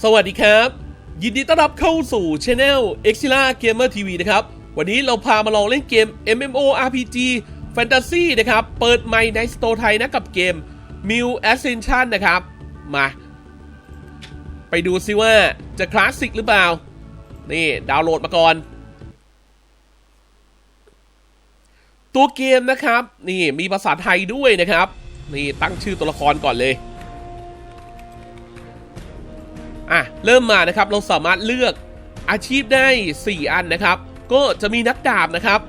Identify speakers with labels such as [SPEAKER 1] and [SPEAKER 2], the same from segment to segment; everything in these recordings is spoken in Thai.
[SPEAKER 1] สวัสดีครับ ยินดีต้อนรับเข้าสู่ช anel e x i l a Gamer TV นะครับ วันนี้เราพามาลองเล่นเกม MMORPG Fantasy นะครับ เปิดใหม่ในสโตร์ไทยนะกับเกม m i l Ascension นะครับ มา ไปดูซิว่าจะคลาสสิกหรือเปล่า นี่ ดาวน์โหลดมาก่อน ตัวเกมนะครับ นี่มีภาษาไทยด้วยนะครับ นี่ตั้งชื่อตัวละครก่อนเลย อะเริ่มมานะครับเราสามารถเลือกอาชีพได้ 4 อันนะครับ ก็จะมีนักดาบนะครับ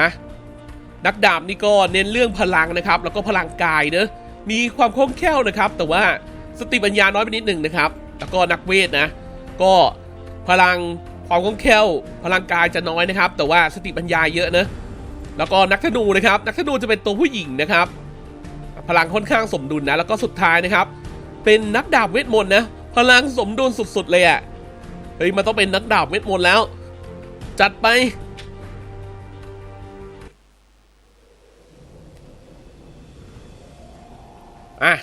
[SPEAKER 1] นะนักดาบนี่ก็เน้นเรื่องพลังนะครับ แล้วก็พลังกายเนอะมีความคล่องแคล่วนะครับ แต่ว่าสติปัญญาน้อยไปนิดหนึ่งนะครับ แล้วก็นักเวทนะ ก็พลังความคล่องแคล่วพลังกายจะน้อยนะครับ แต่ว่าสติปัญญาเยอะนะแล้วก็นักธนูนะครับ นักธนูจะเป็นตัวผู้หญิงนะครับ พลังค่อนข้างสมดุลนะแล้วก็สุดท้ายนะครับ เป็นนักดาบเวทมนต์นะ พลังสมดุลสุดๆเลยอะ่ะ เฮ้ย มันต้องเป็นนักดาบเวทมนแล้ว จัดไป อะ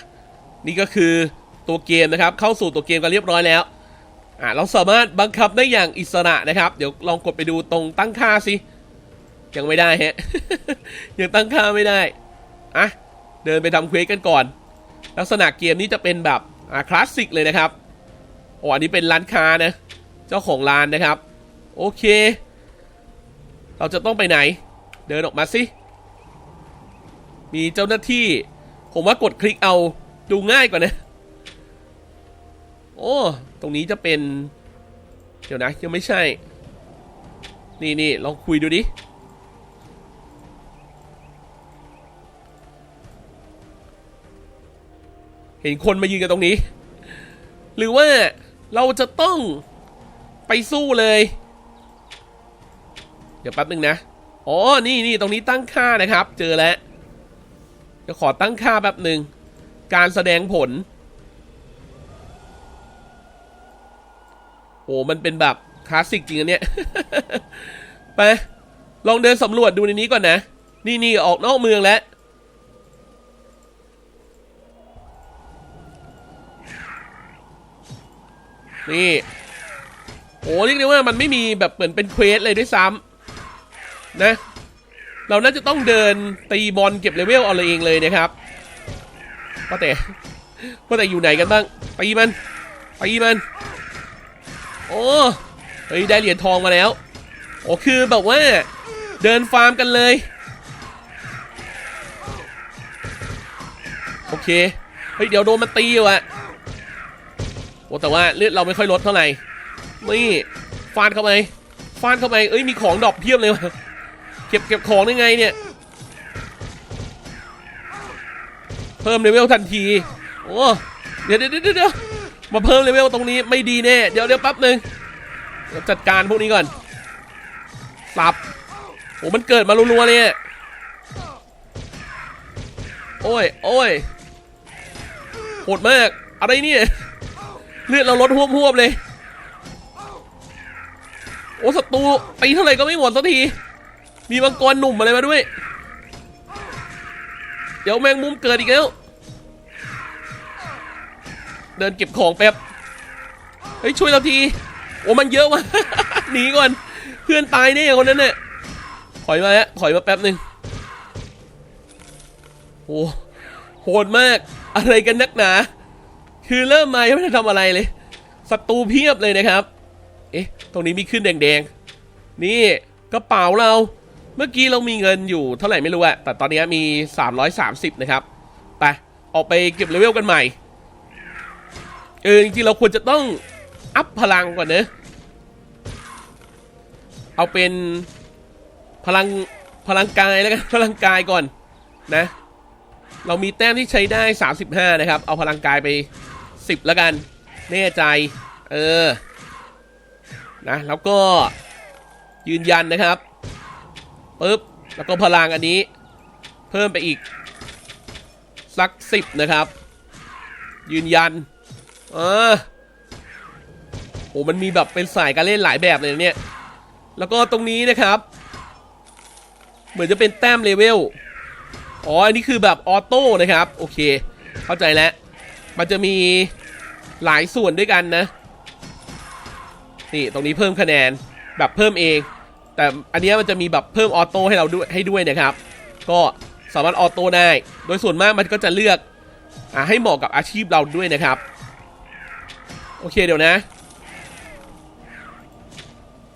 [SPEAKER 1] นี่ก็คือตัวเกมนะครับ เข้าสู่ตัวเกมกันเรียบร้อยแล้ว อะ เราสามารถบังคับได้อย่างอิสระนะครับ เดี๋ยวลองกดไปดูตรงตั้งค่าสิยังไม่ได้ฮะ ยังตั้งค่าไม่ได้ อะ เดินไปทำเควสกันก่อน ลักษณะเกมนี้จะเป็นแบบอ่าคลาสสิกเลยนะครับ โอ้อันนี้เป็นร้านค้านะ เจ้าของร้านนะครับ โอเค เราจะต้องไปไหน เดินออกมาสิ มีเจ้าหน้าที่ ผมว่ากดคลิกเอาดูง่ายกว่านะ โอ้ ตรงนี้จะเป็น เดี๋ยวนะ ยังไม่ใช่ นี่นี่ลองคุยดูดิเห็นคนมายืนกันตรงนี้ หรือว่า เราจะต้องไปสู้เลย เดี๋ยวแป๊บนึงนะ อ๋อ นี่นี่ตรงนี้ตั้งค่านะครับ เจอแล้วจะขอตั้งค่าแป๊บหนึ่ง การแสดงผล โอ้ มันเป็นแบบคลาสสิกจริงอันเนี้ย ไป ลองเดินสำรวจดูในนี้ก่อนนะ นี่นี่ออกนอกเมืองแล้ว นี่ โอ้เรียกได้ว่ามันไม่มีแบบเหมือนเป็นเควสเลยด้วยซ้ำนะ เราน่าจะต้องเดินตีบอลเก็บเลเวลเอาเองเลยนะครับว่าแต่ว่าแต่อยู่ไหนกันบ้างตีมันตีมันโอ้เฮ้ยได้เหรียญทองมาแล้ว โอ้คือแบบว่าเดินฟาร์มกันเลย โอเค เฮ้ย เดี๋ยวโดนมันตีอยู่อะ แต่ว่าเลือดเราไม่ค่อยลดเท่าไหร่นี่ฟาดเข้าไปฟาดเข้าไปเอ้ยมีของดอปเพียบเลยวะเก็บเก็บของได้ไงเนี่ย เพิ่มเลเวลทันที โอ้เดี๋ยวเดี๋ยวเดี๋ยวมาเพิ่มเลเวลตรงนี้ไม่ดีแน่ เดี๋ยวเดี๋ยวแป๊บหนึ่งเดี๋ยวจัดการพวกนี้ก่อนสับโอ้มันเกิดมารัวๆเลยโอ้ยโอ้ยโหดมาก อะไรเนี่ย เลือดเราลดหวบหวบๆเลย โอ้ศัตรูตีเท่าไหร่ก็ไม่หมดสักที มีมังกรหนุ่มอะไรมาด้วย เดี๋ยวแมงมุมเกิดอีกแล้ว เดินเก็บของแป๊บ เฮ้ยช่วยเราที โอ้มันเยอะว่ะหนีก่อน เพื่อนตายแน่คนนั้นเนี่ยถอยมาฮะถอยมาแป๊บหนึ่งโอ้โหดมาก อะไรกันนักหนา คือเริ่มมายังไม่ได้ทำอะไรเลยศัตรูเพียบเลยนะครับ เอ๊ะ ตรงนี้มีขึ้นแดงๆ นี่กระเป๋าเรา เมื่อกี้เรามีเงินอยู่เท่าไหร่ไม่รู้อะแต่ตอนนี้มี 330 นะครับ ไปออกไปเก็บเลเวลกันใหม่ เออ จริงๆ เราควรจะต้องอัพพลังก่อนเนอะเอาเป็นพลังพลังกายแล้วกันพลังกายก่อนนะ เรามีแต้มที่ใช้ได้ 35 นะครับ เอาพลังกายไป 10แล้วกัน แน่ใจ เออ นะ แล้วก็ยืนยันนะครับปึ๊บ แล้วก็พลังอันนี้ เพิ่มไปอีก สัก10นะครับ ยืนยัน เออโอ้มันมีแบบเป็นสายการเล่นหลายแบบเลยเนี่ย แล้วก็ตรงนี้นะครับ เหมือนจะเป็นแต้มเลเวล อ๋อ อันนี้คือแบบออโต้นะครับ โอเค เข้าใจแล้ว มันจะมีหลายส่วนด้วยกันนะ นี่ตรงนี้เพิ่มคะแนนแบบเพิ่มเอง แต่อันนี้มันจะมีแบบเพิ่มออโต้ให้เราด้วยให้ด้วยนะครับ ก็สามารถออโต้ได้ โดยส่วนมากมันก็จะเลือกอให้เหมาะกับอาชีพเราด้วยนะครับ โอเคเดี๋ยวนะ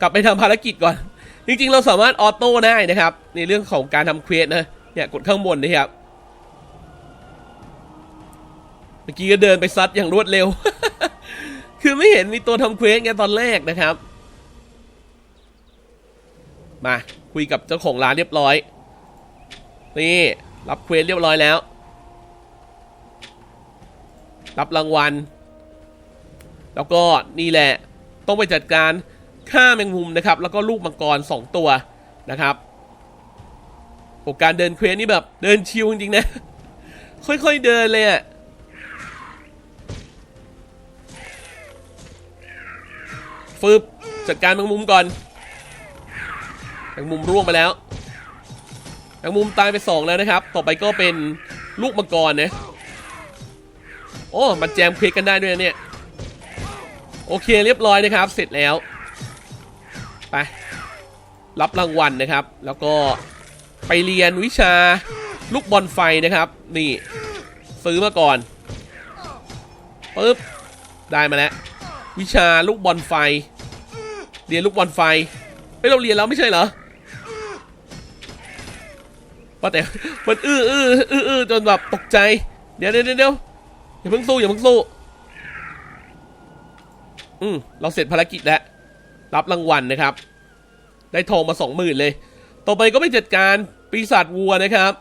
[SPEAKER 1] กลับไปทำภารกิจก่อน จริงๆ เราสามารถออโต้ได้นะครับ ในเรื่องของการทำเควสนะ เนี่ยกดข้างบนนะครับ มื่อกี้ก็เดินไปซัดอย่างรวดเร็ว คือไม่เห็นมีตัวทำเควสไงตอนแรกนะครับ มาคุยกับเจ้าของร้านเรียบร้อย นี่รับเควสเรียบร้อยแล้ว รับรางวัล แล้วก็นี่แหละ ต้องไปจัดการฆ่าแมงมุมนะครับ แล้วก็ลูกมังกร 2 ตัวนะครับโอการเดินเควสนี่แบบเดินชิวจริงๆนะ ค่อยๆเดินเลยอะ ฟืบจัดการแมงมุมก่อนแมงมุมร่วงไปแล้วแมงมุมตายไปสองแล้วนะครับ ต่อไปก็เป็นลูกมังกรนะโอ้มันแจมเควสกันได้ด้วยนะเนี่ย โอเคเรียบร้อยนะครับ เสร็จแล้ว ไป รับรางวัลนะครับ แล้วก็ไปเรียนวิชาลูกบอลไฟนะครับ นี่ ซื้อมาก่อนปึ๊บได้มาแล้ว วิชาลูกบอลไฟ เรียนลูกบอลไฟเฮ้ยเราเรียนแล้วไม่ใช่เหรอว่าแต่มันอื้ออื้ออื้ออื้อจนแบบตกใจ เดี๋ยวเดี๋ยวเดี๋ยวอย่าเพิ่งสู้อย่าเพิ่งสู้อืมเราเสร็จภารกิจแล้วรับรางวัลนะครับ ได้ทองมาสองหมื่นเลย ต่อไปก็ไปจัดการปีศาจวัวนะครับ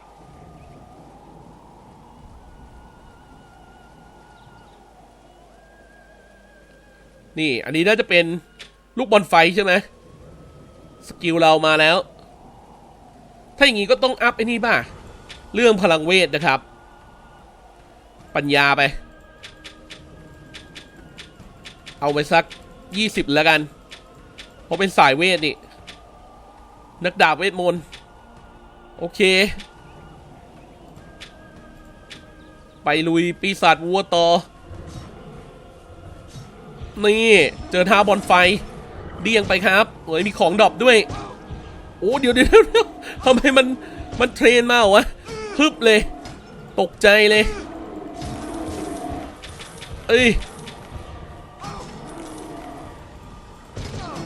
[SPEAKER 1] นี่ อันนี้น่าจะเป็นลูกบอลไฟใช่ไหมสกิลเรามาแล้ว ถ้าอย่างนี้ก็ต้องอัพไอ้นี่ป่ะ เรื่องพลังเวทนะครับ ปัญญาไป เอาไปสักยี่สิบแล้วกัน เพราะเป็นสายเวทนี่ นักดาบเวทมนต์ โอเค ไปลุยปีศาจวัวต่อ นี่ เจอท่าบอลไฟเดียงไปครับเฮ้ยมีของดรอปด้วย โอ้เดี๋ยวเดี๋ยวเดี๋ยวทำไมมันมันเทรนมาวะฮึบเลย ตกใจเลย เอ้ย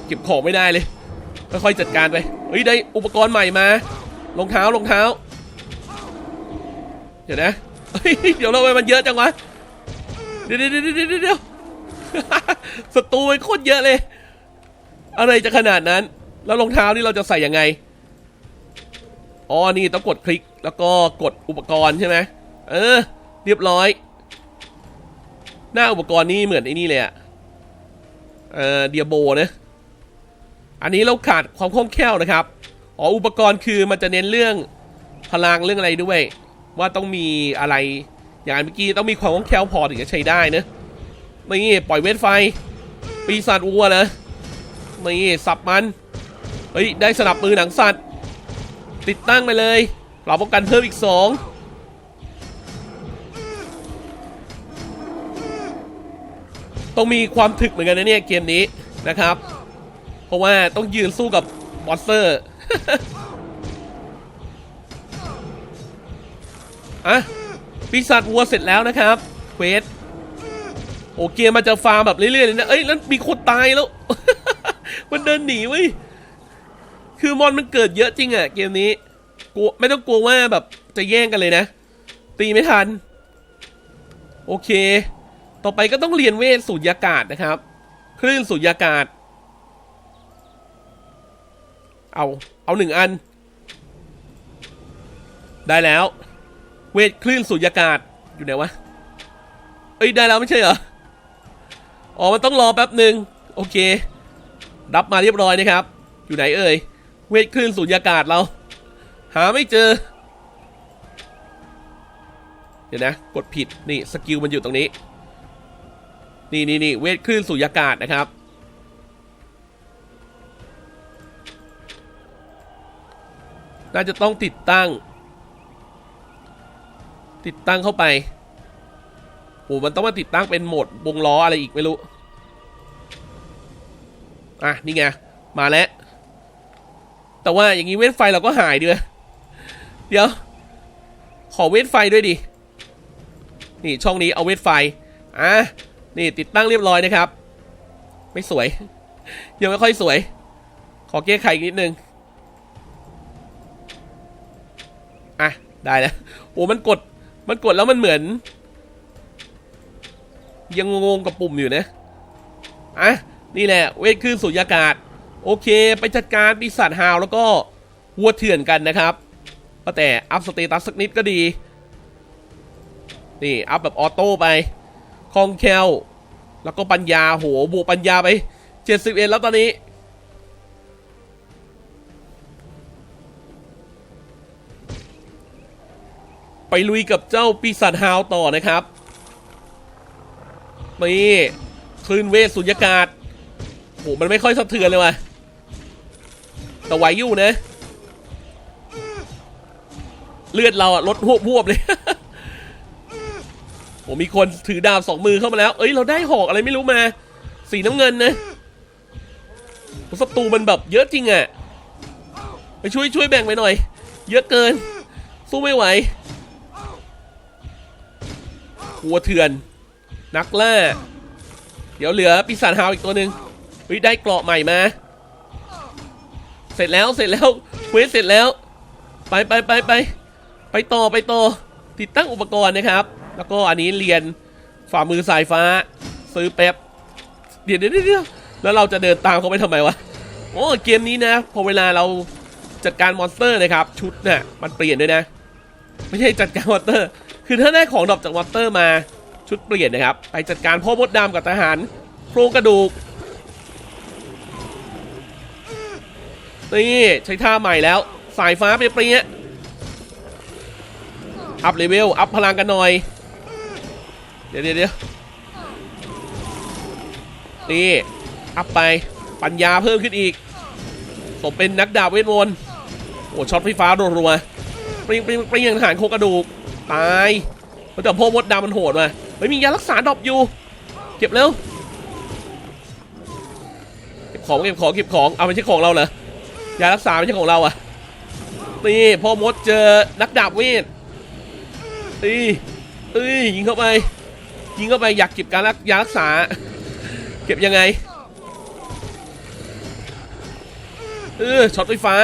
[SPEAKER 1] เก็บของไม่ได้เลยค่อยๆจัดการไปเฮ้ยได้อุปกรณ์ใหม่มารองเท้ารองเท้า เดี๋ยวนะเดี๋ยวเราไปมันเยอะจังวะ เดี๋ยวเดี๋ยวเดี๋ยวเดี๋ยว ศัตรูมันโคตรเยอะเลย อะไรจะขนาดนั้น แล้วรองเท้านี่เราจะใส่ยังไง อ๋อ นี่ต้องกดคลิก แล้วก็กดอุปกรณ์ใช่ไหมเออ เรียบร้อย หน้าอุปกรณ์นี่เหมือนไอ้นี่เลยอะเออเดียโบนะ อันนี้เราขาดความคล่องแคล่วนะครับ อ๋อ อุปกรณ์คือมันจะเน้นเรื่องพลังเรื่องอะไรด้วย ว่าต้องมีอะไรอย่างเมื่อกี้ต้องมีความคล่องแคล่วพอถึงจะใช้ได้นะ นี่ปล่อยเวทไฟ ปีศาจวัวนะนี่สับมันเฮ้ยได้สนับมือหนังสัตว์ ติดตั้งไปเลยเราป้องกันเพิ่มอีกสองต้องมีความถึกเหมือนกันนะเนี่ยเกมนี้นะครับ เพราะว่าต้องยืนสู้กับบอสเซอร์อะปีศาจวัวเสร็จแล้วนะครับเควส อเกมมันจะฟาร์มแบบเรื่อยๆเลยนะเอ้ยแล้วมีคนตายแล้ว มันเดินหนีเว้ยคือมอนมันเกิดเยอะจริงอะเกมนี้กลัวไม่ต้องกลัวว่าแบบจะแย่งกันเลยนะ ตีไม่ทัน โอเค ต่อไปก็ต้องเรียนเวทสูตรยากาศนะครับ คลื่นสูตรยากาศ เอาเอาหนึ่งอัน ได้แล้ว เวทคลื่นสูญญากาศอยู่ไหนวะ เอ้ยได้แล้วไม่ใช่เหรอ อ๋อมันต้องรอแป๊บหนึ่งโอเค รับมาเรียบร้อยนะครับ อยู่ไหนเอ่ย เวทคลื่นสูญญากาศเรา หาไม่เจอ เดี๋ยวนะ กดผิดนี่สกิลมันอยู่ตรงนี้ นี่นี่นี่เวทคลื่นสูญญากาศนะครับ น่าจะต้องติดตั้ง ติดตั้งเข้าไป อ้มันต้องมาติดตั้งเป็นโหมดวงล้ออะไรอีกไม่รู้ อะ นี่ไง มาแล้ว แต่ว่าอย่างนี้เวทไฟเราก็หายด้วย เดี๋ยว ขอเวทไฟด้วยดิ นี่ช่องนี้เอาเวทไฟ อะ นี่ติดตั้งเรียบร้อยนะครับ ไม่สวย ยังไม่ค่อยสวย ขอแก้ไขอีกนิดนึง อะ ได้แล้ว โอ้มันกด มันกดแล้วมันเหมือน ยังงงกับปุ่มอยู่นะอะนี่แหละ เวทคือสุญญากาศ โอเค ไปจัดการปีศาจฮาวแล้วก็วัวเถื่อนกันนะครับก็แต่อัพสเตตัสสักนิดก็ดี นี่ อัพแบบออโต้ไปคองแคลแล้วก็ปัญญาโหบวกปัญญาไป 71 แล้วตอนนี้ ไปลุยกับเจ้าปีศาจฮาวต่อนะครับ นี่คลื่นเวทสุญญากาศโหมันไม่ค่อยสะเทือนเลยว่ะแต่ไหวอยู่นะ เลือดเราอะลดหวบหวบๆเลยผมมีคนถือดาบสองมือเข้ามาแล้ว เอ้ย เราได้หอกอะไรไม่รู้มา สีน้ำเงินนะศัตรูมันแบบเยอะจริงอะไปช่วยช่วยแบ่งไปหน่อย เยอะเกิน สู้ไม่ไหวหัวเถื่อน นักล่า เดี๋ยวเหลือปีศาจฮาวอีกตัวหนึ่งเฮ้ยได้เกราะใหม่มา เสร็จแล้วเสร็จแล้วเควสเสร็จแล้ว ไปไปไปไปไปต่อไปต่อติดตั้งอุปกรณ์นะครับ แล้วก็อันนี้เรียนฝ่ามือสายฟ้า ซื้อแป๊บเดี๋ยวเดี๋ยวเดี๋ยวแล้วเราจะเดินตามเขาไปทำไมวะโอ้เกมนี้นะพอเวลาเราจัดการมอนสเตอร์นะครับ ชุดเนี่ยมันเปลี่ยนด้วยนะ ไม่ใช่จัดการมอนสเตอร์ คือถ้าได้ของดรอปจากมอนสเตอร์มา ชุดเปลี่ยนนะครับ ไปจัดการพ่อมดดำกับทหารโครงกระดูก นี่ใช้ท่าใหม่แล้ว สายฟ้าไปเปรี้ยอัพเลเวล อัพพลังกันหน่อยเดี๋ยวเดี๋ยวเดี๋ยวนี่ อัพไป ปัญญาเพิ่มขึ้นอีกสมเป็นนักดาบเวทมนต์โอ้ช็อตไฟฟ้ารัวๆปรี้งปรี้งปรี้ยงทหารโครงกระดูก ตายแต่พ่อมดดำมันโหดมา ไม่มียารักษาดรอปอยู่ เก็บเร็ว เก็บของเก็บของเก็บของ เอาไม่ใช่ของเราเหรอ ยารักษาไม่ใช่ของเราอะนี่พ่อมดเจอนักดาบเวทตีเอ้ยยิงเข้าไป ยิงเข้าไปอยากเก็บการรักยารักษา เก็บยังไง เออช็อตไฟฟ้า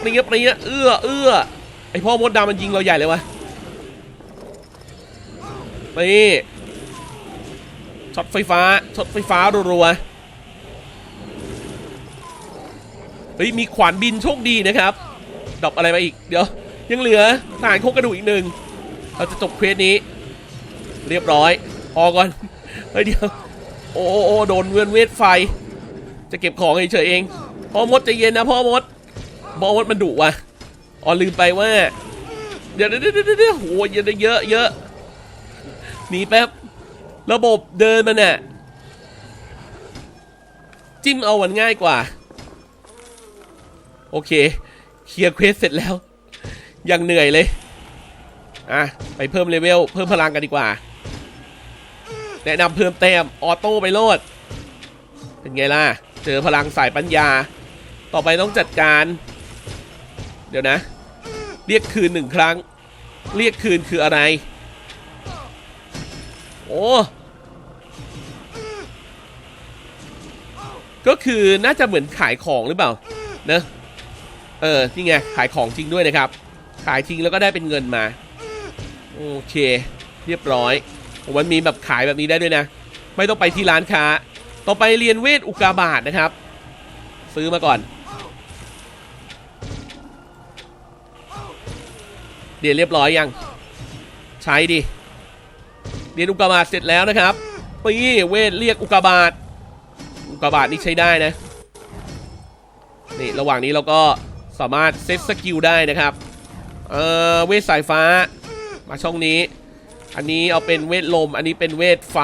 [SPEAKER 1] ปรี๊ยปรี๊ยเอื้อเอื้อไอพ่อมดดำมันยิงเราใหญ่เลยวะ นี่ช็อตไฟฟ้าช็อตไฟฟ้ารัวๆเฮ้ยมีขวานบินโชคดีนะครับดอปอะไรมาอีกเดี๋ยว ยังเหลือทหารโคกระดูกอีกหนึ่งเราจะจบเควสนี้ เรียบร้อยพอก่อนเฮ้ยเดี๋ยวโอ้โอ้โดนเวียนเวทไฟ จะเก็บของเฉยเองพ่อมดใจเย็นนะพ่อมดพ่อมดมันดุว่ะอ๋อลืมไปว่า เดี๋ยวเดี๋ยวเดี๋ยวเดี๋ยวโหเยอะเยอะเยอะ หนีแป๊บ ระบบเดินมันเนี่ยจิ้มเอามันง่ายกว่า โอเค เคลียร์เควสเสร็จแล้ว ยังเหนื่อยเลย อะ ไปเพิ่มเลเวล เพิ่มพลังกันดีกว่า แนะนำเพิ่มแต้ม ออโต้ไปโลด เป็นไงล่ะ เจอพลังสายปัญญา ต่อไปต้องจัดการ เดี๋ยวนะ เรียกคืนหนึ่งครั้ง เรียกคืนคืออะไร โอ้ก็คือน่าจะเหมือนขายของหรือเปล่าเนอะเออนี่ไงขายของจริงด้วยนะครับ ขายจริงแล้วก็ได้เป็นเงินมา โอเค เรียบร้อยมันมีแบบขายแบบนี้ได้ด้วยนะ ไม่ต้องไปที่ร้านค้า ต่อไปเรียนเวทอุกาบาตนะครับ ซื้อมาก่อนเรียนเรียบร้อยยัง ใช้ดิ เรียนอุกาบาตเสร็จแล้วนะครับปีเวทเรียกอุกาบาตอุกาบาตนี่ใช้ได้นะนี่ระหว่างนี้เราก็สามารถเซตสกิลได้นะครับเอ่อเวทสายฟ้ามาช่องนี้ อันนี้เอาเป็นเวทลม อันนี้เป็นเวทไฟ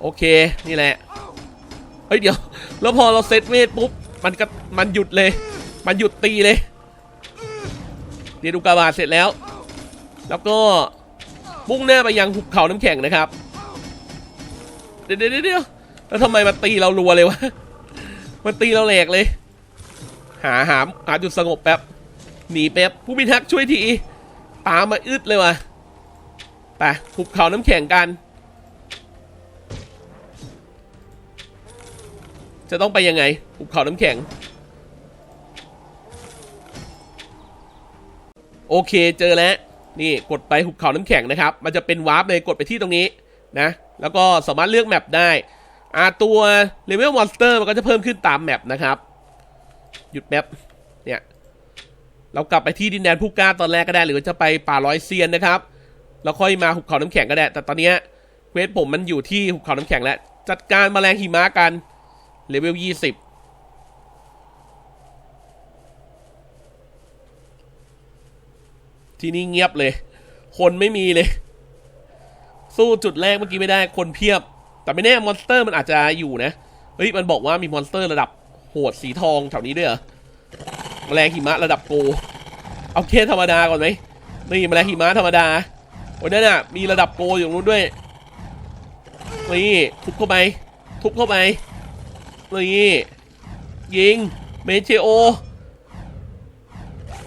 [SPEAKER 1] โอเคนี่แหละเฮ้ยเดี๋ยวแล้วพอเราเซตเวทปุ๊บมันก็มันหยุดเลย มันหยุดตีเลยเรียนอุกาบาตเสร็จแล้ว แล้วก็ มุ่งหน้าไปยังหุบเขาน้ำแข็งนะครับ เดี๋ยวเดี๋ยวแล้วทำไมมาตีเรารัวเลยวะมันตีเราแหลกเลย หาหาหาจุดสงบแป๊บ หนีแป๊บ ผู้พิทักษ์ช่วยทีตามมาอึดเลยวะไปหุบเขาน้ำแข็งกัน จะต้องไปยังไงหุบเขาน้ำแข็งโอเคเจอแล้ว นี่กดไปหุบเขาน้ำแข็งนะครับ มันจะเป็นวาร์ปเลยกดไปที่ตรงนี้นะ แล้วก็สามารถเลือกแมปได้อ่าตัวเลเวลมอนสเตอร์มันก็จะเพิ่มขึ้นตามแมปนะครับ หยุดแมปเนี่ยเรากลับไปที่ดินแดนผู้กล้าตอนแรกก็ได้ หรือจะไปป่าร้อยเซียนนะครับแล้วค่อยมาหุบเขาน้ำแข็งก็ได้ แต่ตอนนี้เควสผมมันอยู่ที่หุบเขาน้ำแข็งแล้ว จัดการแมลงหิมะกันเลเวลยี่สิบ ที่นี่เงียบเลย คนไม่มีเลย สู้จุดแรกเมื่อกี้ไม่ได้คนเพียบ แต่ไม่แน่มอนสเตอร์มันอาจจะอยู่นะเฮ้ยมันบอกว่ามีมอนสเตอร์ระดับโหดสีทองแถวนี้ด้วยเหรอแมลงหิมะระดับโก เอาเคธรรมดาก่อนไหมนี่แมลงหิมะธรรมดาโอ้นั่นน่ะมีระดับโกอยู่ตรงนู้นด้วยนี่ทุบเข้าไป ทุบเข้าไปนี่ยิงเมเชโอ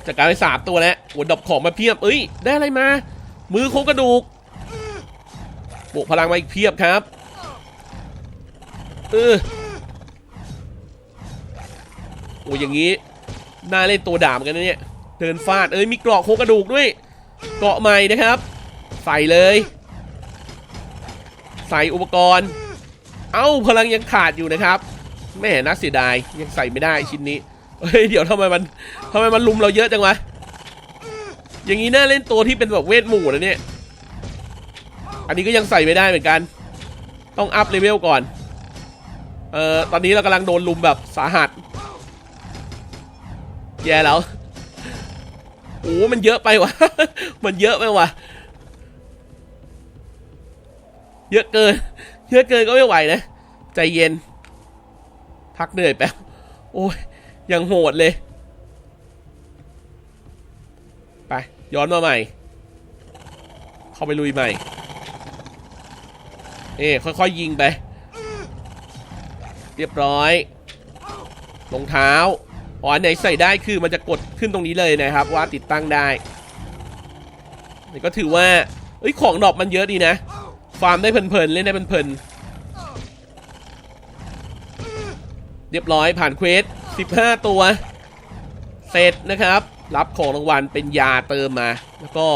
[SPEAKER 1] จากการไปสามตัวแล้วโหดอกของมาเพียบเอ้ย ได้อะไรมา มือโครงกระดูกบวกพลังมาอีกเพียบครับเออโอ้ยอย่างนี้น่าเล่นตัวด่ามอนกันนะเนี่ยเดินฟาดเอ้ยมีเกราะโครงกระดูกด้วย เกราะใหม่นะครับ ใส่เลย ใส่อุปกรณ์ เอ้าพลังยังขาดอยู่นะครับแม่น่าเสียดายยังใส่ไม่ได้ชิ้นนี้เฮ้ยเดี๋ยวทำไมมัน ทำไมมันลุมเราเยอะจังวะ อย่างนี้น่าเล่นตัวที่เป็นแบบเวทหมู่นะเนี่ย อันนี้ก็ยังใส่ไม่ได้เหมือนกัน ต้องอัพเลเวลก่อน เอ่อ ตอนนี้เรากำลังโดนลุมแบบสาหัส แย่แล้ว โอ้มันเยอะไปวะ มันเยอะไปวะ เยอะเกิน เยอะเกินก็ไม่ไหวนะ ใจเย็น พักเหนื่อยแป๊บ โอ้ยยังโหดเลย ย้อนมาใหม่ เข้าไปลุยใหม่เอ้ค่อยๆยิงไป เรียบร้อยรองเท้าอ๋อนไหนใส่ได้คือมันจะกดขึ้นตรงนี้เลยนะครับ ว่าติดตั้งได้นี่ก็ถือว่าเอ้ยของดอกมันเยอะดีนะ ฟาร์มได้เพลินๆเล่นได้เพลินๆเรียบร้อยผ่านเควส15 ตัว เสร็จนะครับ รับของรางวัลเป็นยาเติมมา แล้วก็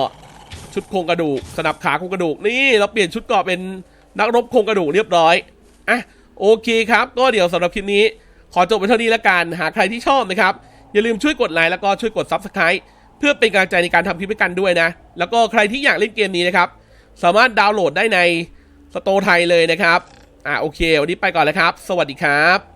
[SPEAKER 1] ชุดโครงกระดูก สนับขาโครงกระดูกนี่เราเปลี่ยนชุดเกราะเป็นนักรบโครงกระดูกเรียบร้อยอะโอเคครับ ก็เดี๋ยวสำหรับคลิปนี้ ขอจบไปเท่านี้ละกันหากใครที่ชอบนะครับ อย่าลืมช่วยกดไลค์แล้วก็ช่วยกด Subscribe เพื่อเป็นกำลังใจในการทำคลิปให้กันด้วยนะ แล้วก็ใครที่อยากเล่นเกมนี้นะครับ สามารถดาวน์โหลดได้ในสโตร์ไทยเลยนะครับ อะโอเค วันนี้ไปก่อนแล้วครับ สวัสดีครับ